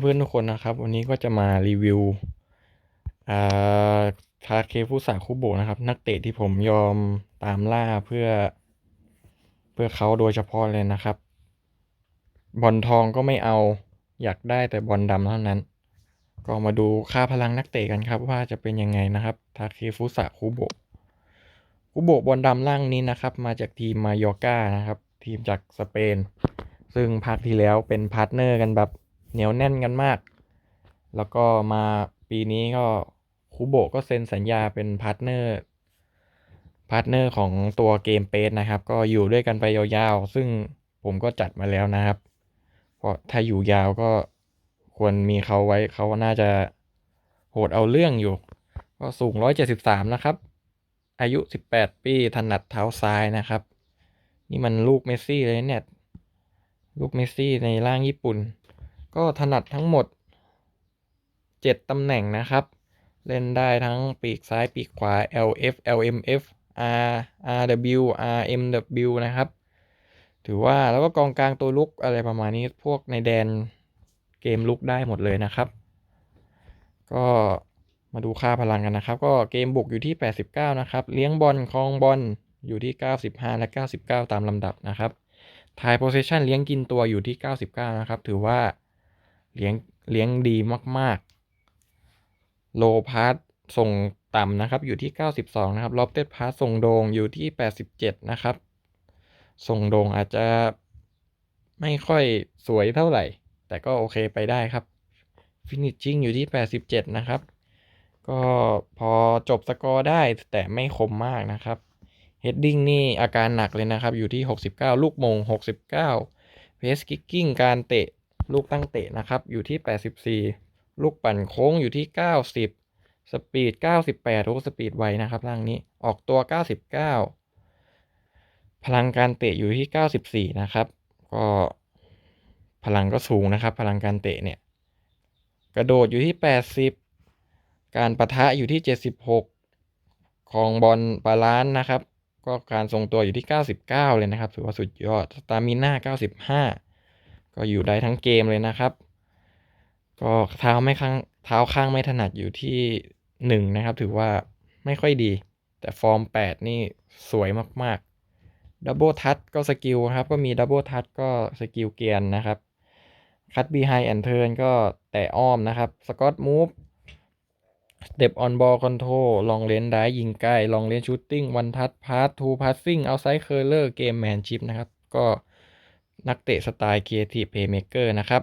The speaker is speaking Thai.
เพื่อนทุกคนนะครับ วันนี้ก็จะมารีวิวอาทาเคฟุสะคุโบะนะครับ นักเตะที่ผมยอมตามล่าเพื่อ เพื่อเขาโดยเฉพาะเลยนะครับ บอลทองก็ไม่เอาอยากได้แต่บอลดำเท่านั้น ก็มาดูค่าพลังนักเตะกันครับ ว่าจะเป็นยังไงนะครับทาเคฟุสะคุโบะคุโบะบอลดำล่างนี้นะครับ มาจากทีมมายอร์กานะครับ ทีมจากสเปน ซึ่งภาคที่แล้วเป็นพาร์ทเนอร์กันแบบ เหนียวแน่นกันมาก แล้วก็มาปีนี้ก็คูโบะก็เซ็นสัญญาเป็นพาร์ทเนอร์พาร์ทเนอร์ของตัวเกมเปสนะครับ ก็อยู่ด้วยกันไปยาวๆ ซึ่งผมก็จัดมาแล้วนะครับ เพราะถ้าอยู่ยาวก็ควรมีเขาไว้เขาน่าจะโหดเอาเรื่องอยู่ ก็สูง 173 นะครับ อายุ 18 ปีถนัดเท้าซ้ายนะครับ นี่มันลูกเมสซี่เลยเนี่ย ลูกเมสซี่ในร่างญี่ปุ่น ก็ถนัดทั้งหมด 7 ตำแหน่งนะครับ เล่นได้ทั้งปีกซ้ายปีกขวา LF LMF R RW RMW นะครับ ถือว่าแล้วก็กองกลางตัวลุกอะไรประมาณนี้พวกในแดนเกมลุกได้หมดเลยนะครับ ก็มาดูค่าพลังกันนะครับ ก็เกมบุกอยู่ที่ 89 นะครับ เลี้ยงบอลคลองบอลอยู่ที่ 95 และ 99 ตามลำดับนะครับทายโพซิชันเลี้ยงกินตัวอยู่ที่ 99 นะครับ ถือว่า เลี้ยงเลี้ยงดีมากๆ โลพาร์ส่งต่ำนะครับ อยู่ที่ 92 นะครับล็อบเต็ดพาร์ส่งโดงอยู่ที่ 87 นะครับ ส่งโดงอาจจะไม่ค่อยสวยเท่าไหร่ แต่ก็โอเคไปได้ครับฟินิชชิ่งอยู่ที่ 87 นะครับ ก็พอจบสกอร์ได้แต่ไม่คมมากนะครับเฮดดิ้งนี่อาการหนักเลยนะครับ อยู่ที่ 69 ลูกมง 69เพสกิกกิ้งการเตะ ลูกตั้งเตะนะครับ อยู่ที่ 84 ลูกปั่นโค้งอยู่ที่ 90 สปีด 98โอ้สปีดไวนะครับร่างนี้ออกตัว 99 พลังการเตะอยู่ที่ 94 นะครับ ก็พลังก็สูงนะครับ พลังการเตะเนี่ย กระโดดอยู่ที่ 80 การประทะอยู่ที่ 76 ของบอลบาลานนะครับ ก็การทรงตัวอยู่ที่ 99 เลยนะครับ ถือว่าสุดยอด สตามิน่า 95 ก็อยู่ได้ทั้งเกมเลยนะครับ ก็เท้าไม่ข้างเท้าข้างไม่ถนัดอยู่ที่1นะครับ ถือว่าไม่ค่อยดี แต่ฟอร์ม 8 นี่สวยมากๆดับเบิลทัชก็สกิลครับ ก็มีดับเบิลทัชก็สกิลเกียนนะครับคัตบีไฮแอนเทิร์นก็แต่อ้อมนะครับสกอตมูฟสเต็ปออนบอลคอนโทรลองเลนได้ยิงใกล้ลองเลนชูตติ้งวันทัชพาสทูพาสซิ่งเอาไซด์เคอร์เลอร์เกมแมนชิพนะครับ ก็ นักเตะสไตล์ครีเอทีฟเพย์เมเกอร์นะครับ